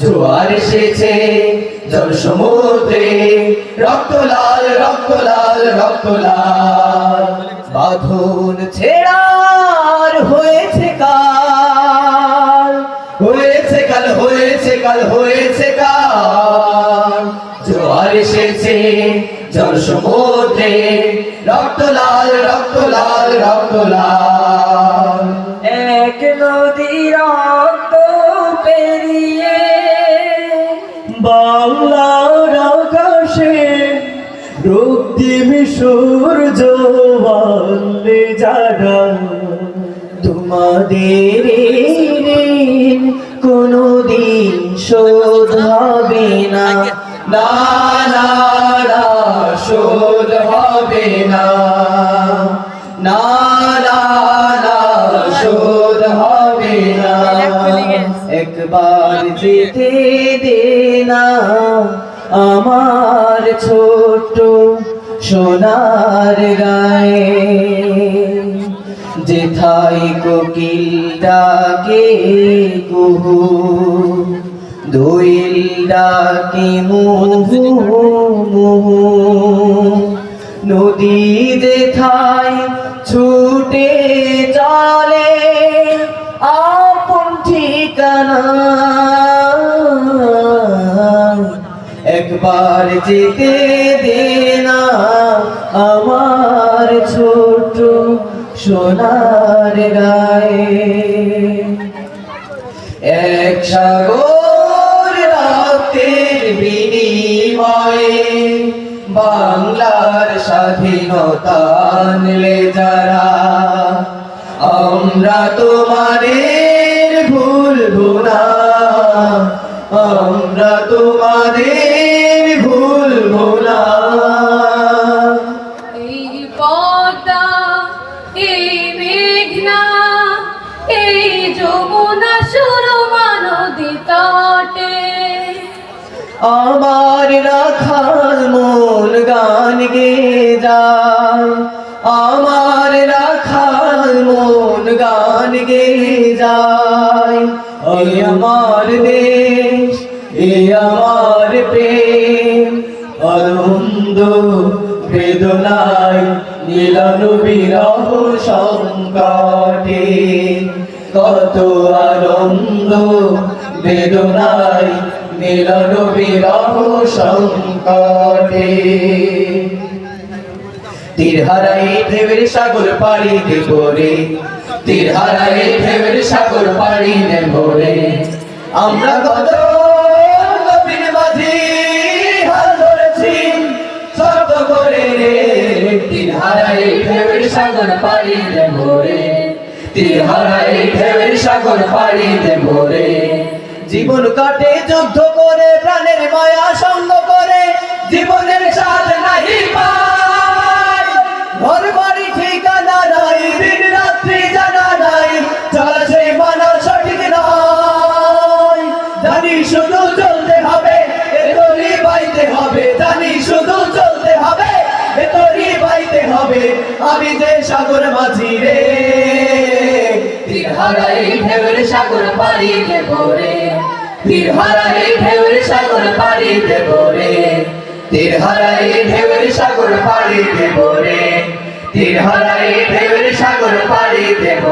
জোয়ার এসেছে, জল সমুদ্রে, রক্ত লাল রক্ত লাল রক্ত লাল। বাঁধন ছেড়ার হয়েছে কাল হয়েছে কাল হয়েছে কাল হয়েছে কাল। জোয়ার এসেছে, জল সমুদ্রে, রক্ত লাল রক্ত লাল রক্ত লাল। বাংলার আকাশে রক্তিম সূর্য বললে যারা তোমাদের ঋণ কোনদিন শোধ হবে না। না না শোধ হবে না। না না না শোধ হবে না। একবার যেতে দে না আমার ছোট সোনার গায়ে। যেথায় কোকিল ডাকে কুহু, দোয়েল ডাকে মুহু মুহু। নদী যেথায় ছুটে চলে, আপন ঠিকানা একবার যেতে দে না আমার ছোট সোনার গায়ে। এক সাগর রাতের বিনিময়ে বাংলার স্বাধীনতা আনলে যারা, আমরা তোমাদের ভুলবো না, আমরা তোমাদের এই যমুনা সুরমা নদী আমার রাখাল মন গান গে যায়। আমার রাখাল মন গান গে যায়। আমার দেশ, এ আমার প্রেম। আনন্দ, বেদনায় মিলন বিরহ সংকটে। কত আনন্দ, বেদনায় মিলন বিরহ সংকটে। তীর হারাই ঢেউের সাগর পাড়ি দেব রে তীর হারাই ঢেউের সাগর পাড়ি দেব রে। আমরা কত নবীন মাঝি জীবন কাটে, যুদ্ধ করে, প্রাণের মায়া সঙ্গ করে। জীবনের স্বাদ নাহি ঘর বাড়ি ঠিকানা নাই, দিন রাত্রি জানা নাই। সেই মানা শুধু চলতে হবে হবে। জানি শুধু চলতে হবে হবে। আমি যে সাগর মাঝি রে। তীর হারাই ঢেউের সাগর পাড়ি। দেব রে তীর হারাই ঢেউের সাগর পাড়ি। দেব রে তীর হারাই ঢেউের সাগর পাড়ি। দেব রে তীর হারাই ঢেউের সাগর পাড়ি। দেব